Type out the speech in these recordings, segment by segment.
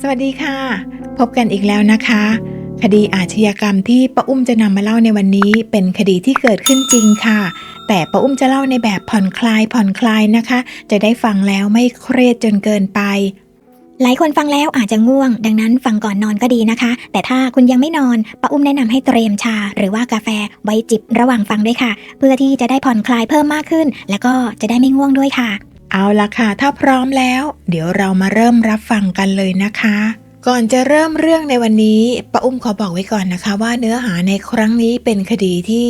สวัสดีค่ะ พบกันอีกแล้วนะคะ คดีอาชญากรรมที่ป้าอุ้มจะนำมาเล่าในวันนี้ เป็นคดีที่เกิดขึ้นจริงค่ะ แต่ป้าอุ้มจะเล่าในแบบผ่อนคลายผ่อนคลายนะคะ จะได้ฟังแล้วไม่เครียดจนเกินไป หลายคนฟังแล้วอาจจะง่วง ดังนั้นฟังก่อนนอนก็ดีนะคะ แต่ถ้าคุณยังไม่นอนป้าอุ้มแนะนำให้เตรียมชา หรือว่ากาแฟไว้จิบระหว่างฟังด้วยค่ะ เพื่อที่จะได้ผ่อนคลายเพิ่มมากขึ้น แล้วก็จะได้ไม่ง่วงด้วยค่ะ เอาละค่ะ ถ้าพร้อมแล้ว เดี๋ยวเรามาเริ่มรับฟังกันเลยนะคะ ก่อนจะเริ่มเรื่องในวันนี้ป้าอุ้มขอบอกไว้ก่อนนะคะ ว่าเนื้อหาในครั้งนี้เป็นคดีที่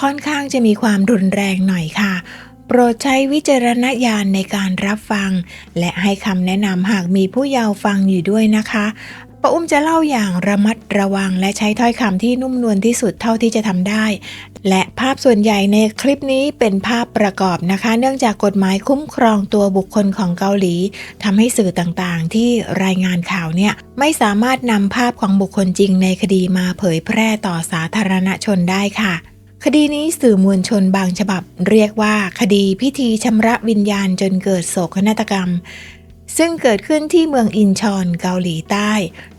ค่อนข้างจะมีความรุนแรงหน่อยค่ะ โปรดใช้วิจารณญาณในการรับฟัง และให้คำแนะนำหากมีผู้เยาว์ฟังอยู่ด้วยนะคะป้าอุ้มจะเล่าอย่างระมัดระวังและใช้ถ้อยคำที่นุ่มนวลที่สุดเท่าที่จะทำได้ และภาพส่วนใหญ่ในคลิปนี้เป็นภาพประกอบนะคะ เนื่องจากกฎหมายคุ้มครองตัวบุคคลของเกาหลีทำให้สื่อต่างๆ ที่รายงานข่าวเนี่ยไม่สามารถนำภาพของบุคคลจริงในคดีมาเผยแพร่ต่อสาธารณชนได้ค่ะ คดีนี้สื่อมวลชนบางฉบับ เรียกว่าคดีพิธีชำระวิญญาณจนเกิดโศกนาฏกรรม ซึ่งเกิดขึ้นที่เมืองอินชอนเกาหลีใต้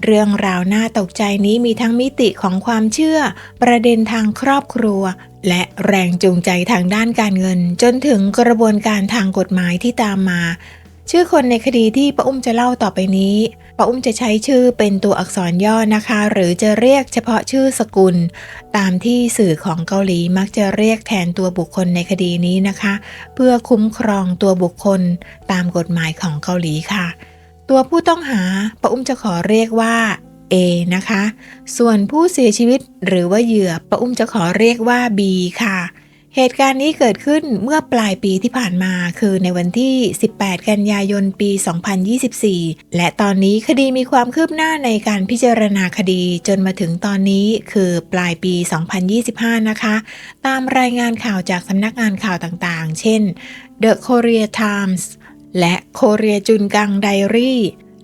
เรื่องราวน่าตกใจนี้มีทั้งมิติของความเชื่อ ประเด็นทางครอบครัว และแรงจูงใจทางด้านการเงิน จนถึงกระบวนการทางกฎหมายที่ตามมา ชื่อคนในคดีที่ป้าอุ้มจะเล่าต่อไปนี้ ป้าอุ้มจะใช้ชื่อเป็นตัวอักษรย่อนะคะ หรือจะเรียกเฉพาะชื่อสกุล ตามที่สื่อของเกาหลีมักจะเรียกแทนตัวบุคคลในคดีนี้นะคะ เพื่อคุ้มครองตัวบุคคลตามกฎหมายของเกาหลีค่ะ ตัวผู้ต้องหาป้าอุ้มจะขอเรียกว่า A นะคะ ส่วนผู้เสียชีวิตหรือว่าเหยื่อป้าอุ้มจะขอเรียกว่า B ค่ะ เหตุการณ์นี้เกิดขึ้นเมื่อปลายปีที่ผ่านมาคือในวันที่ 18 กันยายนปี 2024 และตอนนี้คดีมีความคืบหน้าในการพิจารณาคดีจนมาถึงตอนนี้คือปลายปี 2025 นะคะ ตามรายงานข่าวจากสำนักงานข่าวต่างๆ เช่น The Korea Times และ Korea Jungang Diary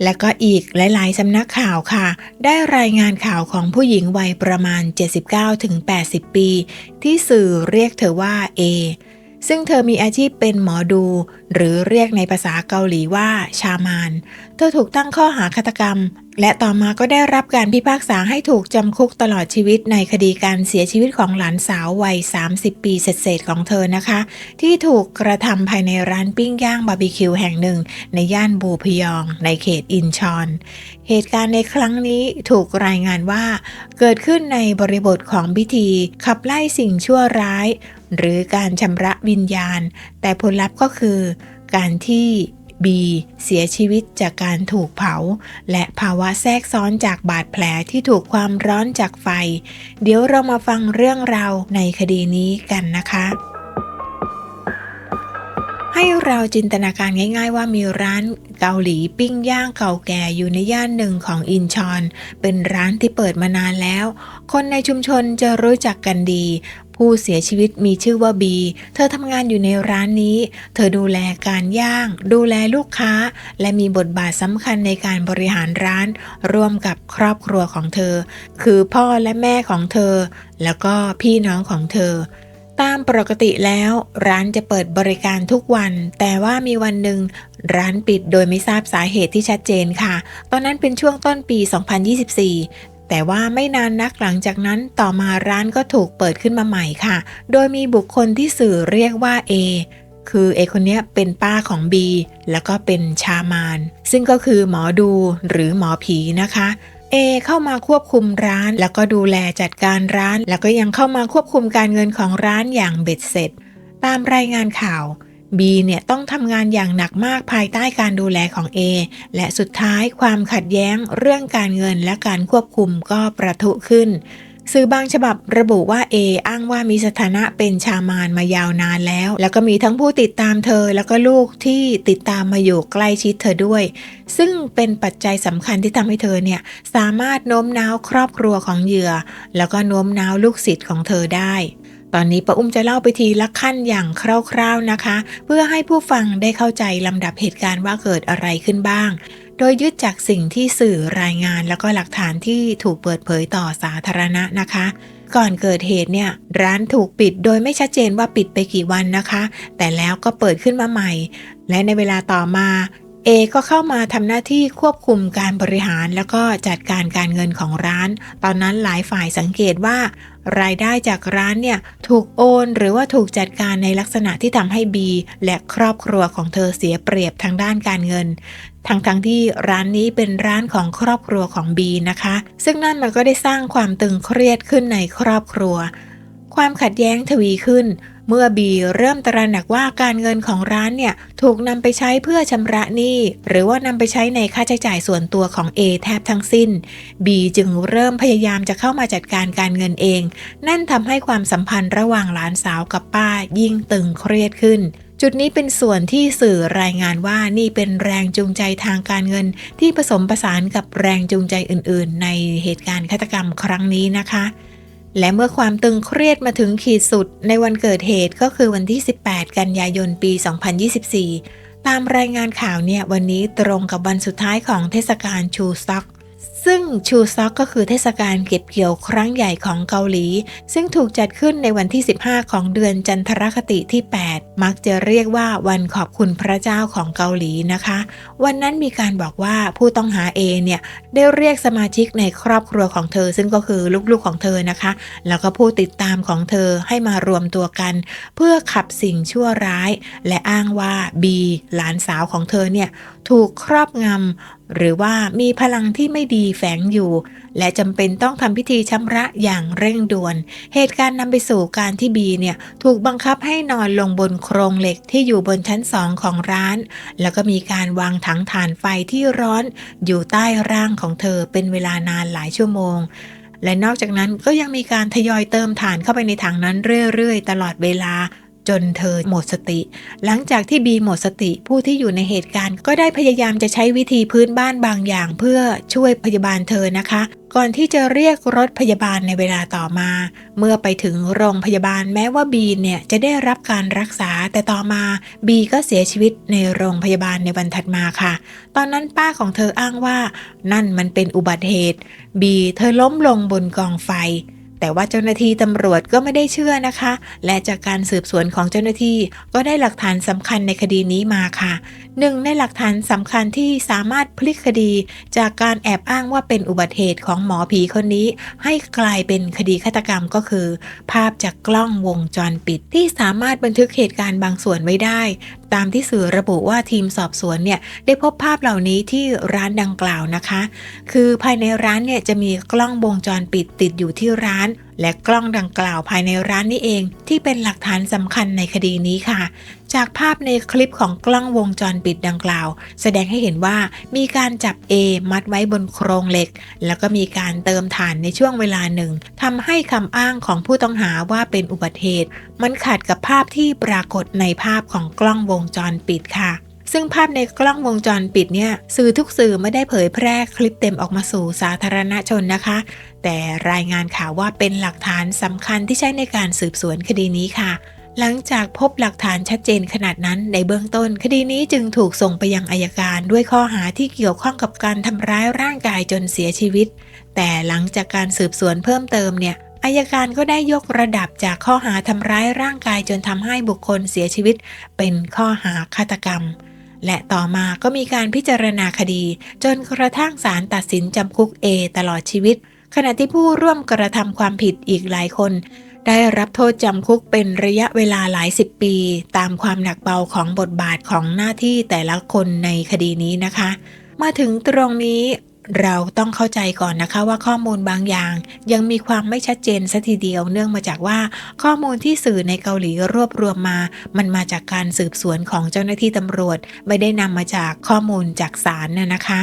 และก็อีกหลาย ๆ สำนักข่าวค่ะ ได้รายงานข่าวของผู้หญิงวัยประมาณ 79-80 ปี ที่สื่อเรียกเธอว่า A ซึ่งเธอมีอาชีพเป็นหมอดู หรือเรียกในภาษาเกาหลีว่าชามาน เธอถูกตั้งข้อหาฆาตกรรม และต่อมาก็ได้รับการพิพากษาให้ถูกจำคุกตลอดชีวิตในคดีการเสียชีวิตของหลานสาววัย 30 ปีเศษของเธอนะคะ ที่ถูกกระทำภายในร้านปิ้งย่างบาร์บีคิวแห่งหนึ่ง ในย่านบูพยอง ในเขตอินชอน เหตุการณ์ในครั้งนี้ถูกรายงานว่า เกิดขึ้นในบริบทของพิธี ขับไล่สิ่งชั่วร้าย หรือการชำระวิญญาณ แต่ผลลัพธ์ก็คือ การที่ บีเสียชีวิตจากการถูกเผา และภาวะแทรกซ้อนจากบาดแผลที่ถูกความร้อนจากไฟ เดี๋ยวเรามาฟังเรื่องราวในคดีนี้กันนะคะ ให้เราจินตนาการง่าย ๆ ว่ามีร้านเกาหลีปิ้งย่างเก่าแก่อยู่ในย่านหนึ่งของอินชอน เป็นร้านที่เปิดมานานแล้ว คนในชุมชนจะรู้จักกันดี ผู้เสียชีวิตมีชื่อว่าบี เธอทำงานอยู่ในร้านนี้ เธอดูแลการย่าง ดูแลลูกค้า และมีบทบาทสำคัญในการบริหารร้าน ร่วมกับครอบครัวของเธอ คือพ่อและแม่ของเธอ แล้วก็พี่น้องของเธอตามปกติแล้วร้านจะเปิดบริการทุกวัน แต่ว่ามีวันหนึ่งร้านปิดโดยไม่ทราบสาเหตุที่ชัดเจนค่ะ ตอนนั้นเป็นช่วงต้นปี 2024 แต่ว่าไม่นานนักหลังจากนั้นต่อมาร้านก็ถูกเปิดขึ้นมาใหม่ค่ะ โดยมีบุคคลที่สื่อเรียกว่า A คือเอคนนี้เป็นป้าของ B แล้วก็เป็นชามาน ซึ่งก็คือหมอดูหรือหมอผีนะคะเอเข้ามาควบคุมร้าน แล้วก็ดูแลจัดการร้าน แล้วก็ยังเข้ามาควบคุมการเงินของร้านอย่างเบ็ดเสร็จ ตามรายงานข่าว B เนี่ยต้องทำงานอย่างหนักมากภายใต้การดูแลของ A และสุดท้ายความขัดแย้งเรื่องการเงินและการควบคุมก็ประทุขึ้น สื่อบางฉบับระบุว่า A อ้างว่ามีสถานะเป็นชามานมายาวนานแล้ว แล้วก็มีทั้งผู้ติดตามเธอ แล้วก็ลูกที่ติดตามมาอยู่ใกล้ชิดเธอด้วย ซึ่งเป็นปัจจัยสำคัญที่ทำให้เธอเนี่ยสามารถโน้มน้าวครอบครัวของเหยื่อ แล้วก็โน้มน้าวลูกศิษย์ของเธอได้ ตอนนี้ป้าอุ้มจะเล่าไปทีละขั้นอย่างคร่าวๆนะคะ เพื่อให้ผู้ฟังได้เข้าใจลำดับเหตุการณ์ว่าเกิดอะไรขึ้นบ้าง โดยยึดจากสิ่งที่สื่อรายงานแล้วก็หลักฐานที่ถูกเปิดเผยต่อสาธารณะนะคะ ก่อนเกิดเหตุเนี่ยร้านถูกปิดโดยไม่ชัดเจนว่าปิดไปกี่วันนะคะ แต่แล้วก็เปิดขึ้นมาใหม่ และในเวลาต่อมาเอก็เข้ามาทำหน้าที่ควบคุมการบริหารแล้วก็จัดการการเงินของร้าน ตอนนั้นหลายฝ่ายสังเกตว่า รายได้จากร้านเนี่ยถูกโอนหรือว่าถูกจัดการในลักษณะที่ทำให้บีและครอบครัวของเธอเสียเปรียบทางด้านการเงิน ทั้งทั้งๆที่ร้านนี้เป็นร้านของครอบครัวของบีนะคะ ซึ่งนั่นมันก็ได้สร้างความตึงเครียดขึ้นในครอบครัว ความขัดแย้งทวีขึ้น เมื่อบีเริ่มตระหนักว่าการเงินของร้านเนี่ยถูกนำไปใช้เพื่อชำระหนี้หรือว่านำไปใช้ในค่าใช้จ่ายส่วนตัวของ A แทบทั้งสิ้นบีจึงเริ่มพยายามจะเข้ามาจัดการการเงินเอง นั่นทำให้ความสัมพันธ์ระหว่างหลานสาวกับป้ายิ่งตึงเครียดขึ้นจุดนี้เป็นส่วนที่สื่อรายงานว่านี่เป็นแรงจูงใจทางการเงิน ที่ผสมผสานกับแรงจูงใจอื่น ๆ ในเหตุการณ์ฆาตกรรมครั้งนี้นะคะ และเมื่อความตึงเครียดมาถึงขีดสุดในวันเกิดเหตุก็คือวันที่ 18 กันยายนปี 2024 ตามรายงานข่าวเนี่ยวันนี้ตรงกับวันสุดท้ายของเทศกาลชูซ็อก ซึ่งชูซอกก็คือเทศกาลเก็บเกี่ยวครั้งใหญ่ของเกาหลี ซึ่งถูกจัดขึ้นในวันที่ 15 ของเดือนจันทรคติที่ 8 มักจะเรียกว่าวันขอบคุณพระเจ้าของเกาหลีนะคะ วันนั้นมีการบอกว่าผู้ต้องหาเอเนี่ยได้เรียกสมาชิกในครอบครัวของเธอ ซึ่งก็คือลูกๆของเธอนะคะ แล้วก็ผู้ติดตามของเธอให้มารวมตัวกัน เพื่อขับสิ่งชั่วร้าย และอ้างว่าบีหลานสาวของเธอเนี่ยถูกครอบงำ หรือว่ามีพลังที่ไม่ดีแฝงอยู่ และจำเป็นต้องทำพิธีชำระอย่างเร่งด่วน เหตุการณ์นำไปสู่การที่บีเนี่ยถูกบังคับให้นอนลงบนโครงเหล็กที่อยู่บนชั้นสองของร้าน แล้วก็มีการวางถังถ่านไฟที่ร้อน อยู่ใต้ร่างของเธอเป็นเวลานานหลายชั่วโมง และนอกจากนั้นก็ยังมีการทยอยเติมถ่านเข้าไปในถังนั้นเรื่อยๆ ตลอดเวลา จนเธอหมดสติ หลังจากที่บีหมดสติผู้ที่อยู่ในเหตุการณ์ ก็ได้พยายามจะใช้วิธีพื้นบ้านบางอย่าง เพื่อช่วยพยาบาลเธอนะคะ ก่อนที่จะเรียกรถพยาบาลในเวลาต่อมา เมื่อไปถึงโรงพยาบาลแม้ว่าบีเนี่ยจะได้รับการรักษาแต่ต่อมาบีก็เสียชีวิตในโรงพยาบาลในวันถัดมาค่ะ ตอนนั้นป้าของเธออ้างว่า นั่นมันเป็นอุบัติเหตุบีเธอล้มลงบนกองไฟ แต่ว่าเจ้าหน้าที่ตำรวจก็ไม่ได้เชื่อนะคะ และจากการสืบสวนของเจ้าหน้าที่ก็ได้หลักฐานสำคัญในคดีนี้มาค่ะ หนึ่งในหลักฐานสำคัญที่สามารถพลิกคดี จากการแอบอ้างว่าเป็นอุบัติเหตุของหมอผีคนนี้ ให้กลายเป็นคดีฆาตกรรมก็คือ ภาพจากกล้องวงจรปิด ที่สามารถบันทึกเหตุการณ์บางส่วนไว้ได้ ตามที่สื่อระบุว่าทีมสอบสวนเนี่ยได้พบภาพเหล่านี้ที่ร้านดังกล่าวนะคะ คือภายในร้านเนี่ยจะมีกล้องวงจรปิดติดอยู่ที่ร้านและกล้องดังกล่าวภายในร้านนี้เอง ที่เป็นหลักฐานสำคัญในคดีนี้ค่ะ จากภาพในคลิปของกล้องวงจรปิดดังกล่าว แสดงให้เห็นว่ามีการจับ A มัดไว้บนโครงเหล็ก แล้วก็มีการเติมถ่านในช่วงเวลาหนึ่งทำให้คำอ้างของผู้ต้องหาว่าเป็นอุบัติเหตุ มันขัดกับภาพที่ปรากฏในภาพของกล้องวงจรปิดค่ะซึ่งภาพในกล้องวงจรปิดเนี่ยสื่อทุกสื่อไม่ได้เผยแพร่คลิปเต็มออกมาสู่สาธารณชนนะคะ แต่รายงานข่าวว่าเป็นหลักฐานสำคัญที่ใช้ในการสืบสวนคดีนี้ค่ะ หลังจากพบหลักฐานชัดเจนขนาดนั้น ในเบื้องต้น คดีนี้จึงถูกส่งไปยังอายการด้วยข้อหาที่เกี่ยวข้องกับการทำร้ายร่างกายจนเสียชีวิต แต่หลังจากการสืบสวนเพิ่มเติมเนี่ยอายการก็ได้ยกระดับจากข้อหาทำร้ายร่างกายจนทำให้บุคคลเสียชีวิต เป็นข้อหาฆาตกรรม และต่อมาก็มีการพิจารณาคดี จนกระทั่งศาลตัดสินจำคุก A ตลอดชีวิต ขณะที่ผู้ร่วมกระทำความผิดอีกหลายคน ได้รับโทษจำคุกเป็นระยะเวลาหลายสิบปี ตามความหนักเบาของบทบาทของหน้าที่แต่ละคนในคดีนี้นะคะ มาถึงตรงนี้เราต้องเข้าใจก่อนนะคะว่าข้อมูลบางอย่าง ยังมีความไม่ชัดเจนสัทีเดียวเนื่องมาจากว่าข้อมูลที่สื่อในเกาหลีรวบรวมมา มันมาจากการสืบสวนของเจ้าหน้าที่ตำรวจ ไม่ได้นำมาจากข้อมูลจากศาลน่ะนะคะ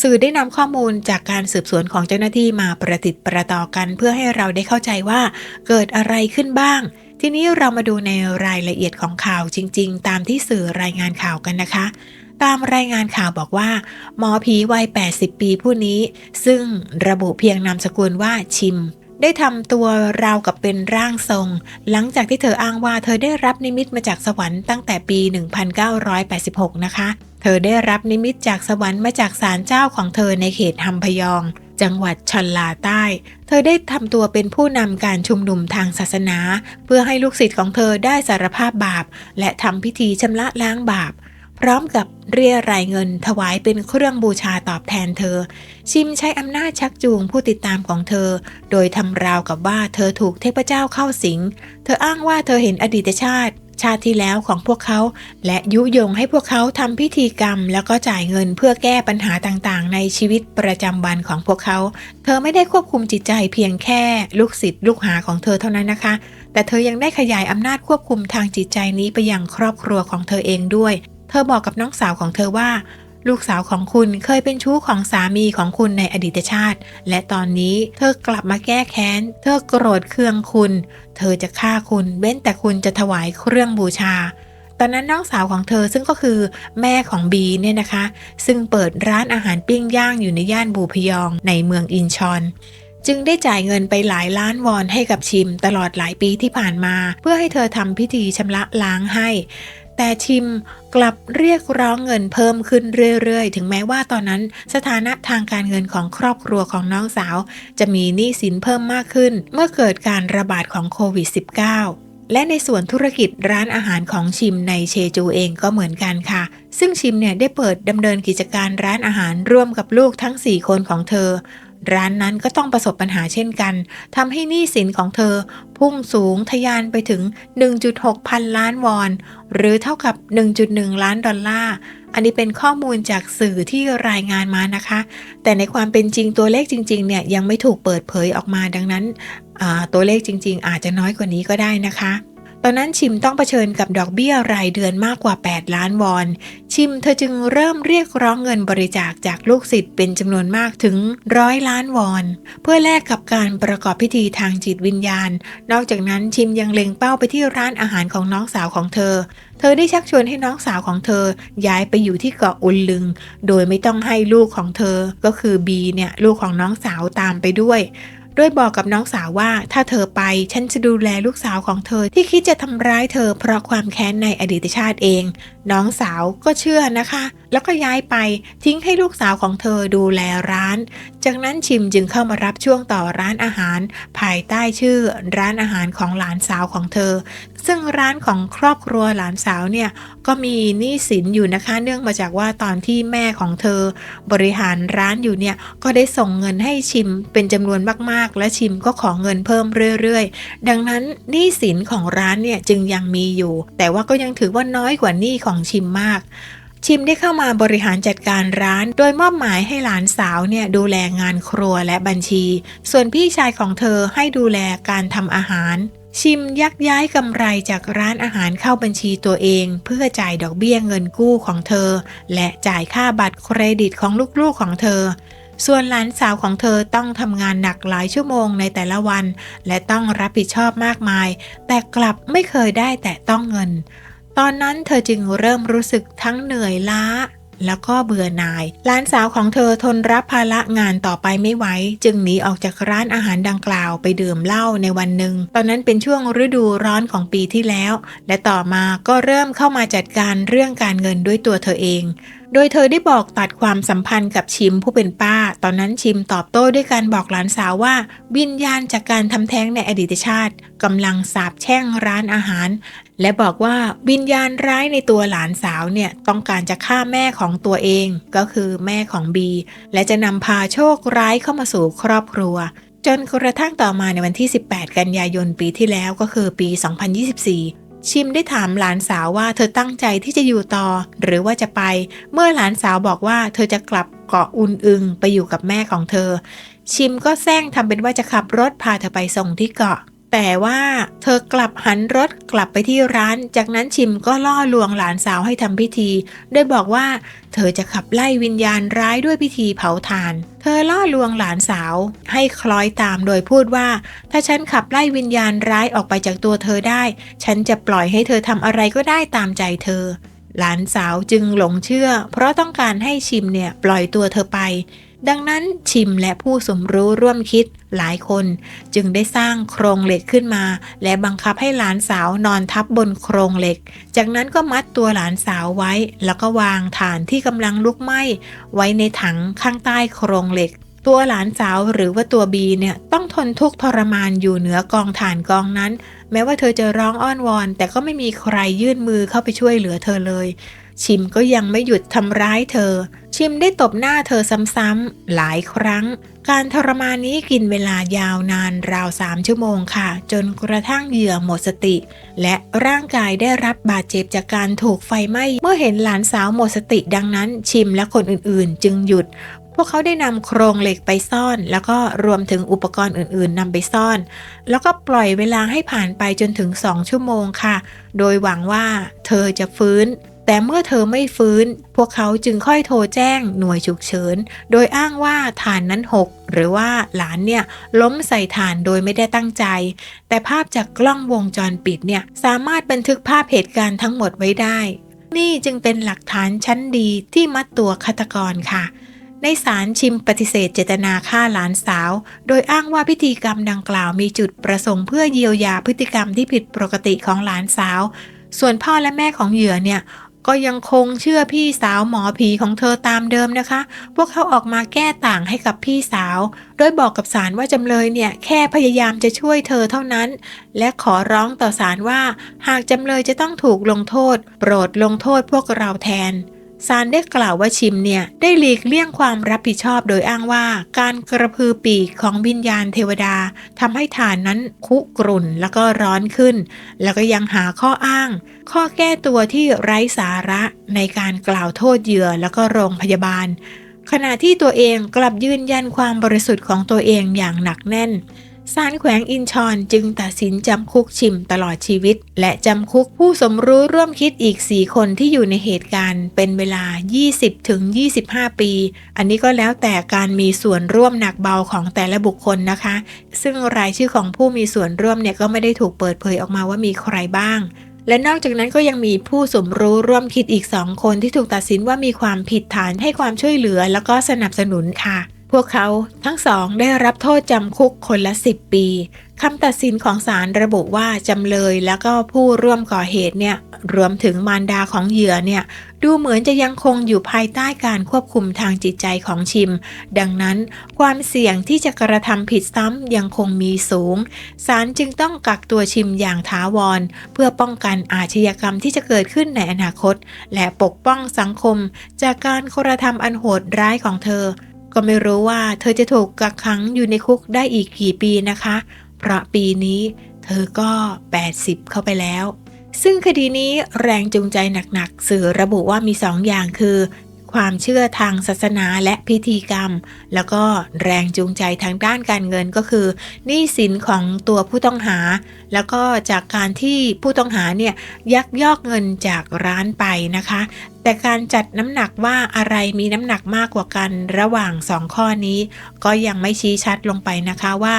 สื่อได้นำข้อมูลจากการสืบสวนของเจ้าหน้าที่มาประติดประต่อกัน เพื่อให้เราได้เข้าใจว่าเกิดอะไรขึ้นบ้าง ทีนี้เรามาดูในรายละเอียดของข่าวจริง ๆ ตามที่สื่อรายงานข่าวกันนะคะ ตามรายงานข่าวบอกว่า หมอผีวัย 80 ปีผู้นี้ ซึ่งระบุเพียงนามสกุลว่าชิมได้ทำตัวราวกับเป็นร่างทรง หลังจากที่เธออ้างว่าเธอได้รับนิมิตมาจากสวรรค์ตั้งแต่ปี 1986 นะคะ เธอได้รับนิมิตจากสวรรค์มาจากศาลเจ้าของเธอในเขตฮัมพยอง จังหวัดชอนลาใต้ เธอได้ทำตัวเป็นผู้นำการชุมนุมทางศาสนา เพื่อให้ลูกศิษย์ของเธอได้สารภาพบาป และทำพิธีชำระล้างบาป พร้อมกับเรียรายเงินถวายเป็นเครื่องบูชาตอบแทนเธอ ชิมใช้อำนาจชักจูงผู้ติดตามของเธอ โดยทำราวกับว่าเธอถูกเทพเจ้าเข้าสิง เธออ้างว่าเธอเห็นอดีตชาติ ชาติที่แล้วของพวกเขา และยุยงให้พวกเขาทำพิธีกรรม แล้วก็จ่ายเงินเพื่อแก้ปัญหาต่างๆ ในชีวิตประจำวันของพวกเขา เธอไม่ได้ควบคุมจิตใจเพียงแค่ลูกศิษย์ลูกหาของเธอเท่านั้นนะคะ แต่เธอยังได้ขยายอำนาจควบคุมทางจิตใจนี้ไปยังครอบครัวของเธอเองด้วย เธอบอกกับน้องสาวของเธอว่า ลูกสาวของคุณเคยเป็นชู้ของสามีของคุณในอดีตชาติ และตอนนี้เธอกลับมาแก้แค้น เธอโกรธเคืองคุณ เธอจะฆ่าคุณเว้นแต่คุณจะถวายเครื่องบูชา ตอนนั้นน้องสาวของเธอซึ่งก็คือแม่ของบีเนี่ยนะคะ ซึ่งเปิดร้านอาหารปิ้งย่างอยู่ในย่านบูพยองในเมืองอินชอนจึงได้จ่ายเงินไปหลายล้านวอนให้กับชิมตลอดหลายปีที่ผ่านมา เพื่อให้เธอทำพิธีชำระล้างให้ แต่ชิมกลับเรียกร้องเงินเพิ่มขึ้นเรื่อยๆ ถึงแม้ว่าตอนนั้นสถานะทางการเงินของครอบครัวของน้องสาว จะมีหนี้สินเพิ่มมากขึ้น เมื่อเกิดการระบาดของโควิด -19 และในส่วนธุรกิจร้านอาหารของชิมในเชจูเองก็เหมือนกันค่ะ ซึ่งชิมเนี่ยได้เปิดดำเนินกิจการร้านอาหารร่วมกับลูกทั้ง 4 คนของเธอ ร้านนั้นก็ต้องประสบปัญหาเช่นกันทำให้หนี้สินของเธอ พุ่งสูงทะยานไปถึง 1.6 พันล้านวอน หรือเท่ากับ 1.1 ล้านดอลลาร์อันนี้เป็นข้อมูลจากสื่อที่รายงานมานะคะ แต่ในความเป็นจริงตัวเลขจริงๆเนี่ยยังไม่ถูกเปิดเผยออกมาดังนั้นตัวเลขจริง ๆ อาจจะน้อยกว่านี้ก็ได้นะคะ ตอนนั้นชิมต้องเผชิญกับดอกเบี้ยรายเดือนมากกว่า 8 ล้านวอน ชิมเธอจึงเริ่มเรียกร้องเงินบริจาคจากลูกศิษย์เป็นจำนวนมากถึงร้อยล้านวอน เพื่อแลกกับการประกอบพิธีทางจิตวิญญาณ นอกจากนั้นชิมยังเล็งเป้าไปที่ร้านอาหารของน้องสาวของเธอ เธอได้ชักชวนให้น้องสาวของเธอย้ายไปอยู่ที่เกาะอุลลึง โดยไม่ต้องให้ลูกของเธอก็คือบีเนี่ยลูกของน้องสาวตามไปด้วย โดยบอกกับน้องสาวว่า ถ้าเธอไปฉันจะดูแลลูกสาวของเธอที่คิดจะทำร้ายเธอเพราะความแค้นในอดีตชาติเองน้องสาวก็เชื่อนะคะ แล้วก็ย้ายไปทิ้งให้ลูกสาวของเธอดูแลร้าน จากนั้นชิมจึงเข้ามารับช่วงต่อร้านอาหาร ภายใต้ชื่อร้านอาหารของหลานสาวของเธอ ซึ่งร้านของครอบครัวหลานสาวเนี่ยก็มีหนี้สินอยู่นะคะ เนื่องมาจากว่าตอนที่แม่ของเธอ บริหารร้านอยู่เนี่ยก็ได้ส่งเงินให้ชิมเป็นจำนวนมากๆ และชิมก็ขอเงินเพิ่มเรื่อยๆ ดังนั้นหนี้สินของร้านเนี่ยจึงยังมีอยู่ แต่ว่าก็ยังถือว่าน้อยกว่าหนี้ของชิมมาก ชิมได้เข้ามาบริหารจัดการร้าน โดยมอบหมายให้หลานสาวเนี่ยดูแลงานครัวและบัญชี ส่วนพี่ชายของเธอให้ดูแลการทำอาหาร ชิมยักย้ายกำไรจากร้านอาหารเข้าบัญชีตัวเอง เพื่อจ่ายดอกเบี้ยเงินกู้ของเธอ และจ่ายค่าบัตรเครดิตของลูกๆของเธอส่วนหลานสาวของเธอต้องทำงานหนักหลายชั่วโมงในแต่ละวัน และต้องรับผิดชอบมากมาย แต่กลับไม่เคยได้แต่ต้องเงิน ตอนนั้นเธอจึงเริ่มรู้สึกทั้งเหนื่อยล้า แล้วก็เบื่อหน่าย หลานสาวของเธอทนรับภาระงานต่อไปไม่ไหว จึงหนีออกจากร้านอาหารดังกล่าวไปดื่มเหล้าในวันหนึ่ง ตอนนั้นเป็นช่วงฤดูร้อนของปีที่แล้ว และต่อมาก็เริ่มเข้ามาจัดการเรื่องการเงินด้วยตัวเธอเองโดยเธอได้บอกตัดความสัมพันธ์กับชิมผู้เป็นป้า ตอนนั้นชิมตอบโต้ด้วยการบอกหลานสาวว่า วิญญาณจากการทำแท้งในอดีตชาติกำลังสาบแช่งร้านอาหาร และบอกว่าวิญญาณร้ายในตัวหลานสาวเนี่ยต้องการจะฆ่าแม่ของตัวเอง ก็คือแม่ของบี และจะนำพาโชคร้ายเข้ามาสู่ครอบครัว จนกระทั่งต่อมาในวันที่ 18 กันยายนปีที่แล้วก็คือปี 2024 ชิมได้ถามหลานสาวว่าเธอตั้งใจที่จะอยู่ต่อ หรือว่าจะไป เมื่อหลานสาวบอกว่าเธอจะกลับเกาะอุนอึงไปอยู่กับแม่ของเธอ ชิมก็แซงทำเป็นว่าจะขับรถพาเธอไปส่งที่เกาะ แต่ว่าเธอกลับหันรถกลับไปที่ร้าน จากนั้นชิมก็ล่อลวงหลานสาวให้ทำพิธีโดยบอกว่า เธอจะขับไล่วิญญาณร้ายด้วยพิธีเผาถ่าน เธอล่อลวงหลานสาว ให้คล้อยตามโดยพูดว่า ถ้าฉันขับไล่วิญญาณร้ายออกไปจากตัวเธอได้ ฉันจะปล่อยให้เธอทำอะไรก็ได้ตามใจเธอ หลานสาวจึงหลงเชื่อ เพราะต้องการให้ชิมเนี่ยปล่อยตัวเธอไป ดังนั้นชิมและผู้สมรู้ร่วมคิดหลายคน จึงได้สร้างโครงเหล็กขึ้นมา และบังคับให้หลานสาวนอนทับบนโครงเหล็ก จากนั้นก็มัดตัวหลานสาวไว้ แล้วก็วางฐานที่กำลังลุกไหม้ ไว้ในถังข้างใต้โครงเหล็ก ตัวหลานสาวหรือว่าตัวบีเนี่ยต้องทนทุกข์ทรมานอยู่เหนือกองถ่านกองนั้น แม้ว่าเธอจะร้องอ้อนวอน แต่ก็ไม่มีใครยื่นมือเข้าไปช่วยเหลือเธอเลย ชิมก็ยังไม่หยุดทำร้ายเธอ ชิมได้ตบหน้าเธอซ้ำๆหลายครั้ง การทรมานนี้กินเวลายาวนานราวสามชั่วโมงค่ะ จนกระทั่งเหยื่อหมดสติ และร่างกายได้รับบาดเจ็บจากการถูกไฟไหม้เมื่อเห็นหลานสาวหมดสติดังนั้น ชิมและคนอื่นๆ จึงหยุดพวกเขาได้นำโครงเหล็กไปซ่อน แล้วก็รวมถึงอุปกรณ์อื่นๆนำไปซ่อน แล้วก็ปล่อยเวลาให้ผ่านไปจนถึง2ชั่วโมงค่ะ โดยหวังว่าเธอจะฟื้น แต่เมื่อเธอไม่ฟื้น พวกเขาจึงค่อยโทรแจ้งหน่วยฉุกเฉิน โดยอ้างว่าฐานนั้นหก หรือว่าหลานเนี่ยล้มใส่ฐานโดยไม่ได้ตั้งใจ แต่ภาพจากกล้องวงจรปิดเนี่ยสามารถบันทึกภาพเหตุการณ์ทั้งหมดไว้ได้ นี่จึงเป็นหลักฐานชั้นดีที่มัดตัวฆาตกรค่ะในศาลชิมปฏิเสธเจตนาฆ่าหลานสาว โดยอ้างว่าพิธีกรรมดังกล่าวมีจุดประสงค์เพื่อเยียวยาพฤติกรรมที่ผิดปกติของหลานสาว ส่วนพ่อและแม่ของเหยื่อเนี่ย ก็ยังคงเชื่อพี่สาวหมอผีของเธอตามเดิมนะคะ พวกเขาออกมาแก้ต่างให้กับพี่สาว โดยบอกกับศาลว่าจำเลยเนี่ยแค่พยายามจะช่วยเธอเท่านั้น และขอร้องต่อศาลว่า หากจำเลยจะต้องถูกลงโทษ โปรดลงโทษพวกเราแทน ศาลได้กล่าวว่าชิมเนี่ยได้หลีกเลี่ยงความรับผิดชอบโดยอ้างว่า การกระพือปีกของวิญญาณเทวดาทำให้ฐานนั้นคุกรุ่นแล้วก็ร้อนขึ้น แล้วก็ยังหาข้ออ้าง ข้อแก้ตัวที่ไร้สาระในการกล่าวโทษเหยื่อแล้วก็โรงพยาบาล ขณะที่ตัวเองกลับยืนยันความบริสุทธิ์ของตัวเองอย่างหนักแน่น ศาลแขวงอินชอนจึงตัดสินจำคุกชิมตลอดชีวิต และจำคุกผู้สมรู้ร่วมคิดอีก 4 คนที่อยู่ในเหตุการณ์เป็นเวลา 20ถึง25 ปี อันนี้ก็แล้วแต่การมีส่วนร่วมหนักเบาของแต่ละบุคคลนะคะ ซึ่งรายชื่อของผู้มีส่วนร่วมเนี่ยก็ไม่ได้ถูกเปิดเผยออกมาว่ามีใครบ้าง และนอกจากนั้นก็ยังมีผู้สมรู้ร่วมคิดอีกสองคนที่ถูกตัดสินว่ามีความผิดฐานให้ความช่วยเหลือ แล้วก็สนับสนุนค่ะ พวกเขาทั้งสองได้รับโทษจำคุกคนละ 10 ปีคำตัดสินของศาลระบุว่าจำเลยแล้วก็ผู้ร่วมก่อเหตุเนี่ยรวมถึงมารดาของเหยื่อเนี่ยดูเหมือนจะยังคงอยู่ภายใต้การควบคุมทางจิตใจของชิม ดังนั้นความเสี่ยงที่จะกระทำผิดซ้ำยังคงมีสูงศาลจึงต้องกักตัวชิมอย่างถาวร เพื่อป้องกันอาชญากรรมที่จะเกิดขึ้นในอนาคต และปกป้องสังคม จากการกระทำอันโหดร้ายของเธอ ก็ไม่รู้ว่าเธอจะถูกกักขังอยู่ในคุกได้อีกกี่ปีนะคะ เพราะปีนี้เธอก็ 80 เข้าไปแล้ว ซึ่งคดีนี้แรงจูงใจหนักๆ สื่อระบุว่ามีสองอย่างคือ ความเชื่อทางศาสนาและพิธีกรรม แล้วก็แรงจูงใจทางด้านการเงินก็คือหนี้สินของตัวผู้ต้องหา แล้วก็จากการที่ผู้ต้องหาเนี่ยยักยอกเงินจากร้านไปนะคะ แต่การจัดน้ำหนักว่าอะไรมีน้ำหนักมากกว่ากันระหว่างสองข้อนี้ ก็ยังไม่ชี้ชัดลงไปนะคะว่า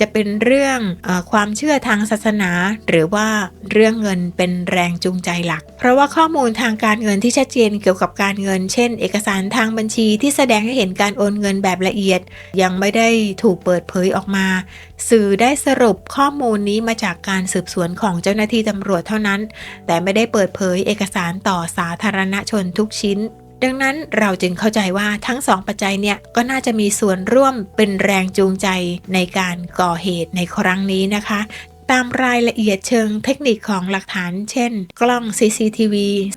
จะเป็นเรื่องอความเชื่อทางศาสนา หรือว่าเรื่องเงินเป็นแรงจูงใจหลัก เพราะว่าข้อมูลทางการเงินที่ชัดเจนเกี่ยวกับการเงิน เช่น เอกสารทางบัญชีที่แสดงให้เห็นการโอนเงินแบบละเอียด ยังไม่ได้ถูกเปิดเผยออกมา สื่อได้สรุปข้อมูลนี้มาจากการสืบสวนของเจ้าหน้าที่ตำรวจเท่านั้น แต่ไม่ได้เปิดเผยเอกสารต่อสาธารณชนทุกชิ้น ดังนั้นเราจึงเข้าใจว่าทั้งสองปัจจัยเนี่ยก็น่าจะมีส่วนร่วมเป็นแรงจูงใจในการก่อเหตุในครั้งนี้นะคะตามรายละเอียดเชิงเทคนิคของหลักฐาน เช่น กล้อง CCTV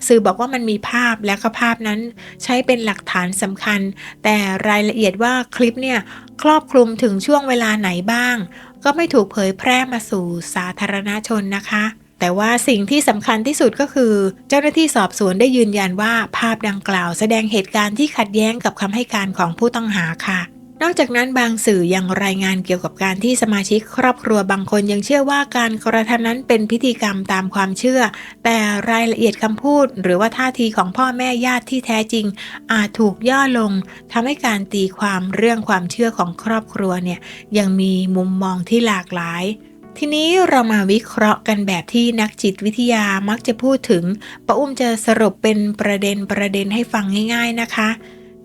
สื่อบอกว่ามันมีภาพและก็ภาพนั้น ใช้เป็นหลักฐานสำคัญ แต่รายละเอียดว่าคลิปเนี่ยครอบคลุมถึงช่วงเวลาไหนบ้าง ก็ไม่ถูกเผยแพร่มาสู่สาธารณชนนะคะ แต่ว่าสิ่งที่สำคัญที่สุดก็คือ เจ้าหน้าที่สอบสวนได้ยืนยันว่าภาพดังกล่าวแสดงเหตุการณ์ที่ขัดแย้งกับคำให้การของผู้ต้องหาค่ะนอกจากนั้นบางสื่อยังรายงานเกี่ยวกับการที่สมาชิกครอบครัวบางคนยังเชื่อว่าการกระทำนั้นเป็นพิธีกรรมตามความเชื่อ แต่รายละเอียดคำพูด หรือว่าท่าทีของพ่อแม่ญาติที่แท้จริง อาจถูกย่อลงทำให้การตีความเรื่องความเชื่อของครอบครัวเนี่ยยังมีมุมมองที่หลากหลาย ทีนี้เรามาวิเคราะห์กันแบบที่นักจิตวิทยามักจะพูดถึงป้าอุ้มจะสรุปเป็นประเด็นประเด็นให้ฟังง่าย ๆนะคะ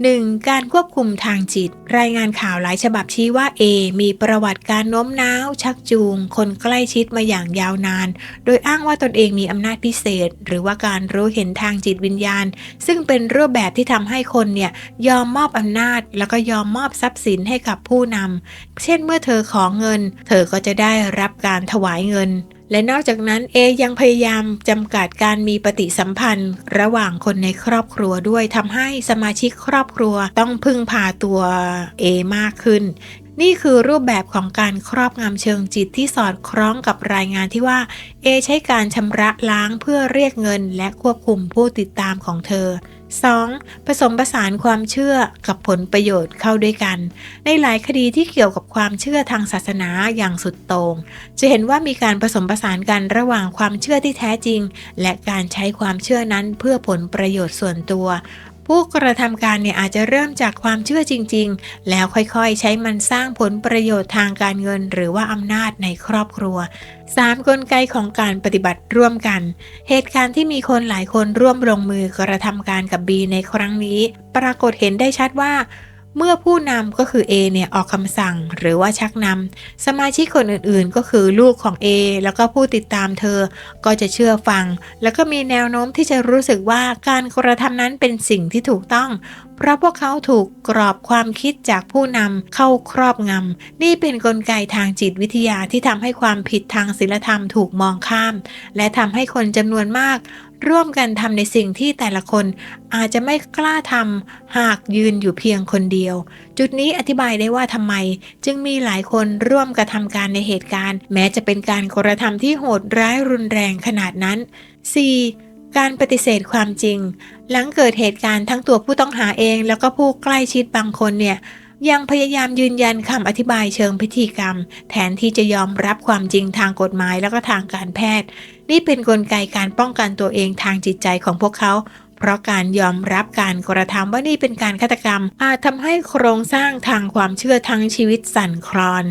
1. การควบคุมทางจิต รายงานข่าวหลายฉบับชี้ว่า A มีประวัติการโน้มน้าว ชักจูง คนใกล้ชิดมาอย่างยาวนาน โดยอ้างว่าตนเองมีอำนาจพิเศษ หรือว่าการรู้เห็นทางจิตวิญญาณ ซึ่งเป็นรูปแบบที่ทำให้คนเนี่ยยอมมอบอำนาจ แล้วก็ยอมมอบทรัพย์สินให้กับผู้นำเช่นเมื่อเธอขอเงิน เธอก็จะได้รับการถวายเงิน และนอกจากนั้นเอยังพยายามจำกัดการมีปฏิสัมพันธ์ ระหว่างคนในครอบครัวด้วยทำให้สมาชิกครอบครัวต้องพึ่งพาตัวเอมากขึ้น นี่คือรูปแบบของการครอบงำเชิงจิตที่สอดคล้องกับรายงานที่ว่าเอใช้การชำระล้างเพื่อเรียกเงินและควบคุมผู้ติดตามของเธอ 2. ผสมผสานความเชื่อกับผลประโยชน์เข้าด้วยกัน ในหลายคดีที่เกี่ยวกับความเชื่อทางศาสนาอย่างสุดโต่งจะเห็นว่ามีการผสมผสานกันระหว่างความเชื่อที่แท้จริง และการใช้ความเชื่อนั้นเพื่อผลประโยชน์ส่วนตัว ผู้กระทำการเนี่ยอาจจะเริ่มจากความเชื่อจริง ๆ แล้วค่อยๆ ใช้มันสร้างผลประโยชน์ทางการเงิน หรือว่าอำนาจในครอบครัว 3. กลไกของการปฏิบัติร่วมกัน เหตุการณ์ที่มีคนหลายคนร่วมลงมือกระทำการกับบีในครั้งนี้ ปรากฏเห็นได้ชัดว่า เมื่อผู้นำก็คือ A เนี่ยออกคำสั่งหรือว่าชักนำสมาชิกคนอื่นๆ ก็คือลูกของ A แล้วก็ผู้ติดตามเธอ ก็จะเชื่อฟัง แล้วก็มีแนวโน้มที่จะรู้สึกว่าการกระทำนั้นเป็นสิ่งที่ถูกต้อง เพราะพวกเขาถูกกรอบความคิดจากผู้นำเข้าครอบงำ นี่เป็นนกลไกทางจิตวิทยาที่ทำให้ความผิดทางศีลธรรมถูกมองข้าม และทำให้คนจำนวนมาก ร่วมกันทำในสิ่งที่แต่ละคนอาจจะไม่กล้าทำหากยืนอยู่เพียงคนเดียว จุดนี้อธิบายได้ว่าทำไม จึงมีหลายคนร่วมกระทำการในเหตุการณ์ แม้จะเป็นการกระทำที่โหดร้ายรุนแรงขนาดนั้น 4. การปฏิเสธความจริง หลังเกิดเหตุการณ์ทั้งตัวผู้ต้องหาเอง แล้วก็ผู้ใกล้ชิดบางคนเนี่ยยังพยายามยืนยันคำอธิบายเชิงพิธีกรรม แทนที่จะยอมรับความจริงทางกฎหมายแล้วก็ทางการแพทย์ นี่เป็นนกลไกการป้องกันตัวเองทางจิตใจของพวกเขา เพราะการยอมรับการกระทำว่านี่เป็นการฆาตกรรม อาจทำให้โครงสร้างทางความเชื่อทั้งชีวิตสั่นคลอน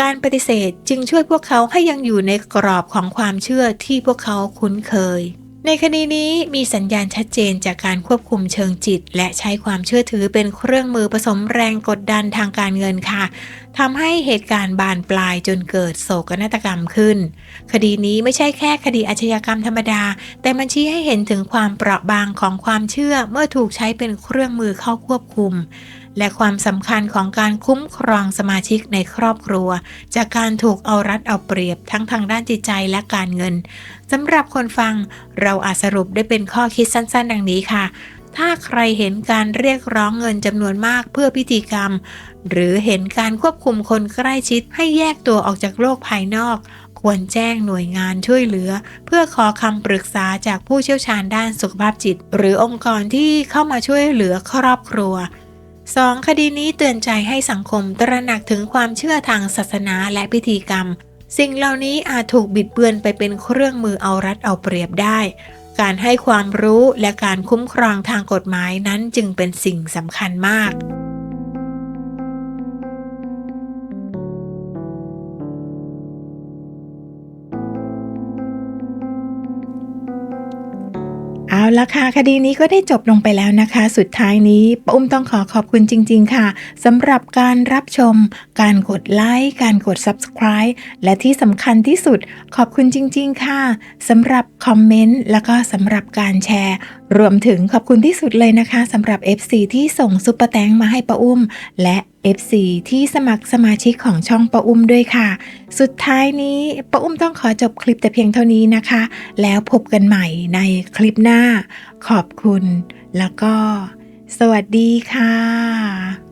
การปฏิเสธจึงช่วยพวกเขาให้ยังอยู่ในกรอบของความเชื่อที่พวกเขาคุ้นเคย ในคดีนี้มีสัญญาณชัดเจนจากการควบคุมเชิงจิต และใช้ความเชื่อถือเป็นเครื่องมือผสมแรงกดดันทางการเงินค่ะทำให้เหตุการณ์บานปลายจนเกิดโศกนาฏกรรมขึ้น คดีนี้ไม่ใช่แค่คดีอาชญากรรมธรรมดา แต่มันชี้ให้เห็นถึงความเปราะบางของความเชื่อเมื่อถูกใช้เป็นเครื่องมือเข้าควบคุม และความสำคัญของการคุ้มครองสมาชิกในครอบครัว จากการถูกเอารัดเอาเปรียบทั้งทางด้านจิตใจและการเงินสำหรับคนฟังเราอาจสรุปได้เป็นข้อคิดสั้น ๆ ดังนี้ค่ะ ถ้าใครเห็นการเรียกร้องเงินจำนวนมากเพื่อพิธีกรรม หรือเห็นการควบคุมคนใกล้ชิดให้แยกตัวออกจากโลกภายนอกควรแจ้งหน่วยงานช่วยเหลือ เพื่อขอคำปรึกษาจากผู้เชี่ยวชาญด้านสุขภาพจิต หรือองค์กรที่เข้ามาช่วยเหลือครอบครัว 2. คดีนี้เตือนใจให้สังคมตระหนักถึงความเชื่อทางศาสนาและพิธีกรรม สิ่งเหล่านี้อาจถูกบิดเบือนไปเป็นเครื่องมือเอารัดเอาเปรียบได้ การให้ความรู้และการคุ้มครองทางกฎหมายนั้นจึงเป็นสิ่งสำคัญมาก เอาละค่ะคดีนี้ก็ได้จบลงไปแล้วนะคะ สุดท้ายนี้ป้าอุ้มต้องขอขอบคุณจริง ๆ ค่ะสำหรับการรับชม การกดไลค์การกด subscribe และที่สำคัญที่สุด ขอบคุณจริง ๆ ค่ะสำหรับคอมเมนต์แล้วก็สำหรับการแชร์ รวมถึงขอบคุณที่สุดเลยนะคะสำหรับ FC ที่ส่งซุปเปอร์แตงมาให้ป้าอุ้ม และ FC ที่สมัครสมาชิกของช่องปะอุ้มด้วยค่ะ สุดท้ายนี้ปะอุ้มต้องขอจบคลิปแต่เพียงเท่านี้นะคะ แล้วพบกันใหม่ในคลิปหน้า ขอบคุณ แล้วก็ สวัสดีค่ะ